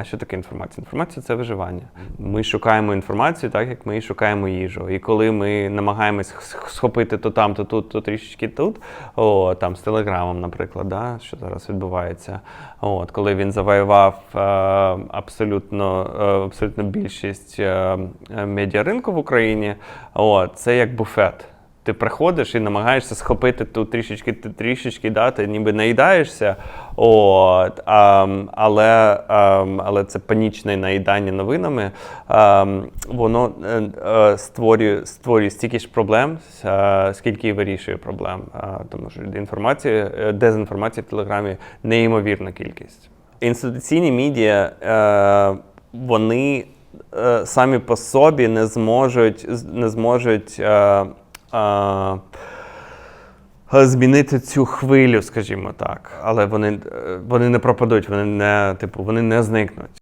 А що таке інформація? Інформація це виживання. Ми шукаємо інформацію, так як ми шукаємо їжу. І коли ми намагаємось схопити то там, то тут, то трішечки тут, о, там з телеграмом, наприклад, да, що зараз відбувається. От, коли він завоював е, абсолютно, е, абсолютно більшість е, е, медіаринку в Україні, от, це як буфет. Ти приходиш і намагаєшся схопити ту трішечки, трішечки, да, ти ніби наїдаєшся, от, а, але, а, але це панічне наїдання новинами, а, воно е, е, створює, створює стільки ж проблем, е, скільки і вирішує проблем. А, тому що інформація, дезінформація в Телеграмі неймовірна кількість. Інституційні медіа, е, вони самі по собі не зможуть, не зможуть е, е, змінити цю хвилю, скажімо так. Але вони, е, вони не пропадуть, вони не, типу, вони не зникнуть.